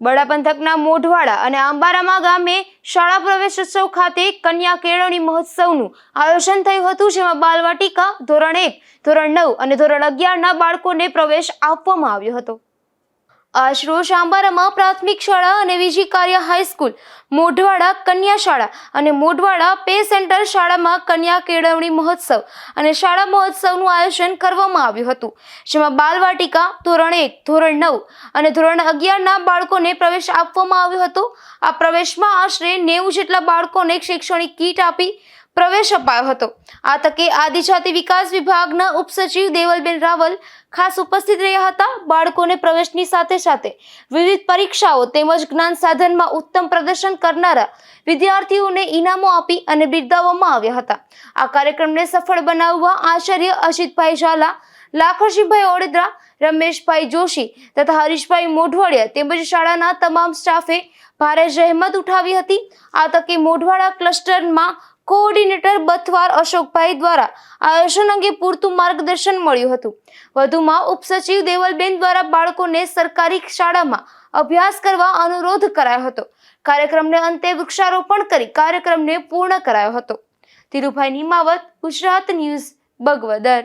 બડા પંથકના મોઢવાડા અને આંબારામા ગામે શાળા પ્રવેશોત્સવ ખાતે કન્યા કેળવણી મહોત્સવનું આયોજન થયું હતું, જેમાં બાલવાટિકા ધોરણ એક, ધોરણ નવ અને ધોરણ અગિયારના બાળકોને પ્રવેશ આપવામાં આવ્યો હતો. આજ રોજ આંબારામાં પ્રાથમિક શાળા અને વીજી કાર્ય હાઈસ્કૂલ, મોઢવાડા કન્યા શાળા અને મોઢવાડા પે સેન્ટર શાળામાં કન્યા કેળવણી મહોત્સવ અને શાળા મહોત્સવનું આયોજન કરવામાં આવ્યું હતું, જેમાં બાલવાટિકા ધોરણ એક, ધોરણ નવ અને ધોરણ અગિયારના બાળકોને પ્રવેશ આપવામાં આવ્યો હતો. આ પ્રવેશમાં આશરે નેવું જેટલા બાળકોને શૈક્ષણિક કીટ આપી પ્રવેશ અપાયો હતો. આ તકે આદિજાતિ વિકાસ વિભાગના ઉપસચિવ દેવલબેન રાવલ ખાસ ઉપસ્થિત રહ્યા હતા. બાળકોને પ્રવેશની સાથે સાથે વિવિધ પરીક્ષાઓ તેમજ જ્ઞાન સાધનમાં ઉત્તમ પ્રદર્શન કરનારા વિદ્યાર્થીઓને ઇનામો આપી અને બિરદાવવામાં આવ્યા હતા. આ કાર્યક્રમને સફળ બનાવવા આચાર્ય અજીતભાઈ ઝાલા લાખરજીભાઈ ઓડેદરા, રમેશભાઈ જોશી તથા હરીશભાઈ મોઢવાડિયા તેમજ શાળાના તમામ સ્ટાફે ભારે જહેમત ઉઠાવી હતી. આ તકે મોઢવાડા ક્લસ્ટરમાં કોઓર્ડિનેટર બથવાર અશોકભાઈ દ્વારા આયોજન અંગે પૂરતું માર્ગદર્શન મળ્યું હતું. વધુમાં ઉપસચિવ દેવલબેન દ્વારા બાળકોને સરકારી શાળામાં અભ્યાસ કરવા અનુરોધ કરાયો હતો. કાર્યક્રમને અંતે વૃક્ષારોપણ કરી કાર્યક્રમને પૂર્ણ કરાયો હતો. ધીરુભાઈ નિમાવત, ગુજરાત ન્યૂઝ, બગવદર.